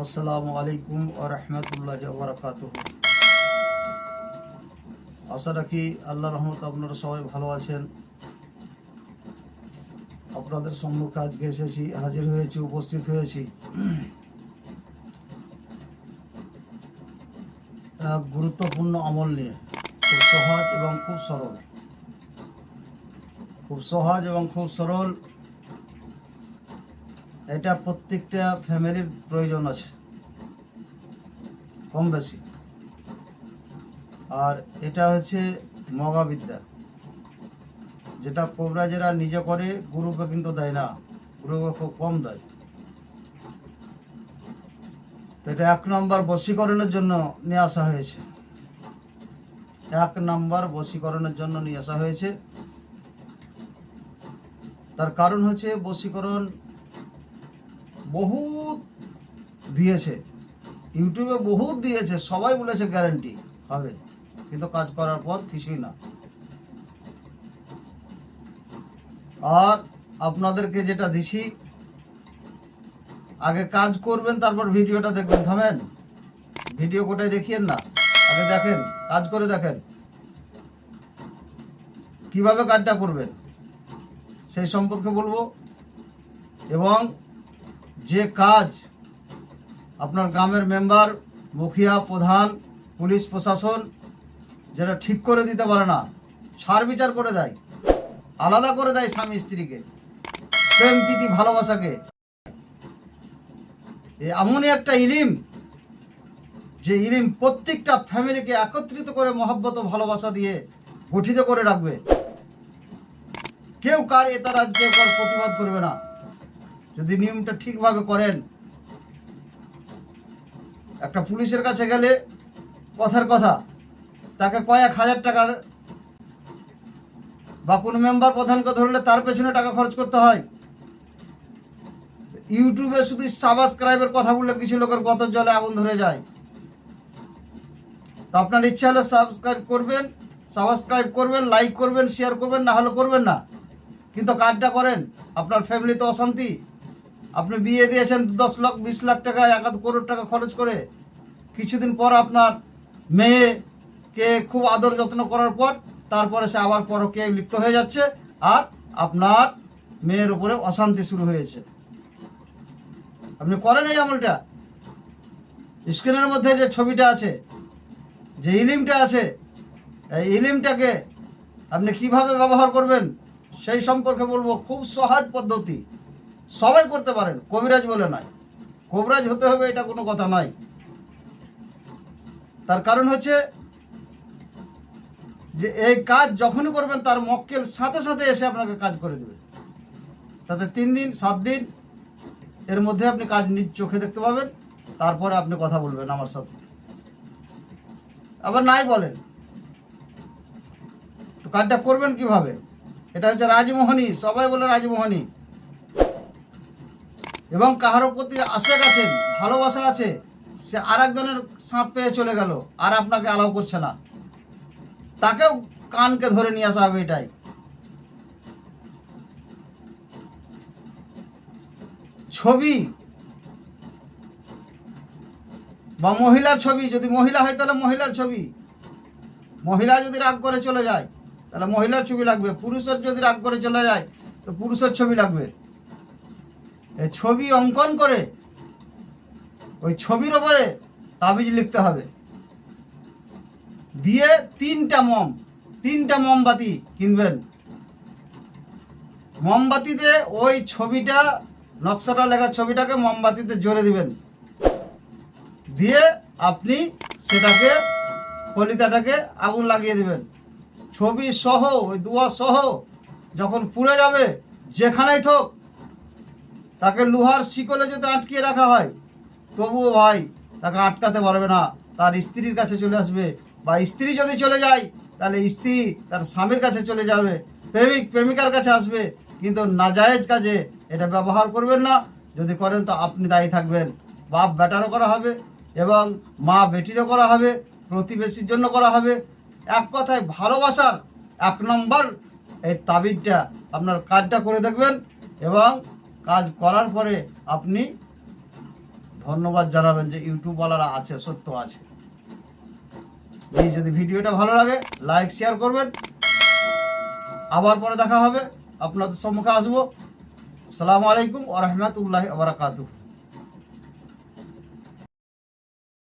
আসসালামু আলাইকুম ও রহমতুল্লাহ বরকাত আশা রাখি আল্লাহ রহমত আপনারা সবাই ভালো আছেন। আপনাদের সম্মুখে আজকে এসেছি, হাজির হয়েছি, উপস্থিত হয়েছি। এক গুরুত্বপূর্ণ আমল নিয়ে, খুব সহজ এবং খুব সরল। খুব সহজ এবং খুব সরল এটা প্রত্যেকটা ফ্যামিলির প্রয়োজন আছে, কম বেশি। আর এটা হচ্ছে মগাবিদ্যা যেটা কবরাজেরা নিজে করে গ্রুপে কিন্তু দেয় না গ্রুপে খুব কম দেয়। তো এটা এক নম্বর বশীকরণের জন্য নিয়ে আসা হয়েছে। এক নম্বর বশীকরণের জন্য নিয়ে আসা হয়েছে। তার কারণ হচ্ছে বশীকরণ বহুত দিয়েছে। ইউটিউবে বহুত দিয়েছে, সবাই বলেছে গ্যারান্টি হবে। কিন্তু কাজ করার পর কিছুই না। আর আপনাদেরকে যেটা দিছি, আগে কাজ করবেন, তারপর ভিডিওটা দেখবেন। থামেন। ভিডিও কোটায় দেখিয়েন না? আগে দেখেন, কাজ করে দেখেন। কীভাবে কাজটা করবেন, সেই সম্পর্কে বলব। এবং যে কাজ আপনার গ্রামের মেম্বার, মুখিয়া প্রধান, পুলিশ প্রশাসন যেটা ঠিক করে দিতে পারে না, সার বিচার করে দেয়, আলাদা করে দেয় স্বামী স্ত্রীকে, প্রেম, প্রীতি, ভালোবাসাকে। এমনই একটা ইলিম, যে ইলিম প্রত্যেকটা ফ্যামিলিকে একত্রিত করে মহব্বত ভালোবাসা দিয়ে গঠিত করে রাখবে। কেউ কার এতারাজ কেউ কার প্রতিবাদ করবে না। যদি নিয়মটা ঠিকভাবে করেন, একটা পুলিশের কাছে গেলে কথার কথা, তাকে কয়েক হাজার টাকা বা কোনো মেম্বার প্রধানকে ধরলে তার পেছনে টাকা খরচ করতে হয়। ইউটিউবে শুধু সাবস্ক্রাইবের কথা বললে কিছু লোকের গত জলে আগুন ধরে যায়। তো আপনার ইচ্ছা হলে সাবস্ক্রাইব করবেন সাবস্ক্রাইব করবেন লাইক করবেন শেয়ার করবেন, না হলে করবেন না। কিন্তু কাজটা করেন, আপনার ফ্যামিলিতে অশান্তি আপনি বিয়ে দিয়েছেন দশ লাখ, বিশ লাখ টাকা, এক করোড় টাকা খরচ করে। কিছুদিন পর আপনার মেয়েকে খুব আদর যত্ন করার পর তারপরে সে আবার পরকে লিপ্ত হয়ে যাচ্ছে আর আপনার মেয়ের উপরে অশান্তি শুরু হয়েছে। আপনি করেন এই আমলটা। স্ক্রিনের মধ্যে যে ছবিটা আছে, যে ইলিমটা আছে, এই ইলিমটাকে আপনি কীভাবে ব্যবহার করবেন সেই সম্পর্কে বলব খুব সহজ পদ্ধতি। সবাই করতে পারেন, কবিরাজ বলে নাই। কবিরাজ হতে হবে, এটা কোনো কথা নয় তার কারণ হচ্ছে যে এই কাজ যখনই করবেন, তার মক্কেল সাথে সাথে এসে আপনাকে কাজ করে দেবে। তাতে তিন দিন, সাত দিন, এর মধ্যে আপনি কাজ নিজ চোখে দেখতে পাবেন, তারপরে আপনি কথা বলবেন আমার সাথে। আবার নাই বলেন। তো কাজটা করবেন কীভাবে? এটা হচ্ছে রাজমোহনী, সবাই বলে রাজমোহনী। এবং কাহারও প্রতি আশা আছেন ভালোবাসা আছে, সে আর একজনের সাঁত পেয়ে চলে গেল, আর আপনাকে অ্যালাউ করছে না। তাকেও কানকে ধরে নিয়ে আসা হবে এটাই। ছবি বা মহিলার ছবি, যদি মহিলা হয় তাহলে মহিলার ছবি। মহিলা যদি রাগ করে চলে যায়, তাহলে মহিলার ছবি লাগবে, পুরুষের যদি রাগ করে চলে যায়, তো পুরুষের ছবি লাগবে। ছবি অঙ্কন করে ওই ছবির ওপরে তাবিজ লিখতে হবে। দিয়ে তিনটা মম, তিনটা মোমবাতি কিনবেন। মোমবাতিতে ওই ছবিটা, নকশাটা লেখা ছবিটাকে মোমবাতিতে জোরে দিবেন। দিয়ে আপনি সেটাকে, কলিতাটাকে আগুন লাগিয়ে দিবেন। ছবি সহ, ওই দুয়া সহ যখন পুড়ে যাবে, যেখানেই থাক তাকে লোহার শিকলে যদি আটকিয়ে রাখা হয়, তবুও ভাই তাকে আটকাতে পারবে না। তার স্ত্রীর কাছে চলে আসবে। বা স্ত্রী যদি চলে যায়, তাহলে স্ত্রী তার স্বামীর কাছে চলে যাবে। প্রেমিক, প্রেমিকার কাছে আসবে। কিন্তু নাজায়েজ কাজে এটা ব্যবহার করবেন না। যদি করেন তো আপনি দায়ী থাকবেন। বাপ ব্যাটারও করা হবে এবং মা বেটিরও করা হবে, প্রতিবেশীর জন্য করা হবে। এক কথায় ভালোবাসার এক নম্বর এই তাবিজটা। আপনার কাজটা করে দেখবেন এবং কাজ করার পরে আপনি ধন্যবাদ জানাবেন যে ইউটিউবওয়ালারা আছে, সত্য আছে। এই যদি ভিডিওটা ভালো লাগে লাইক শেয়ার করবেন। আবার পরে দেখা হবে, আপনাদের সম্মুখে আসব। আসসালামু আলাইকুম ওরহমতুল্লাহ আবরাকাতুহ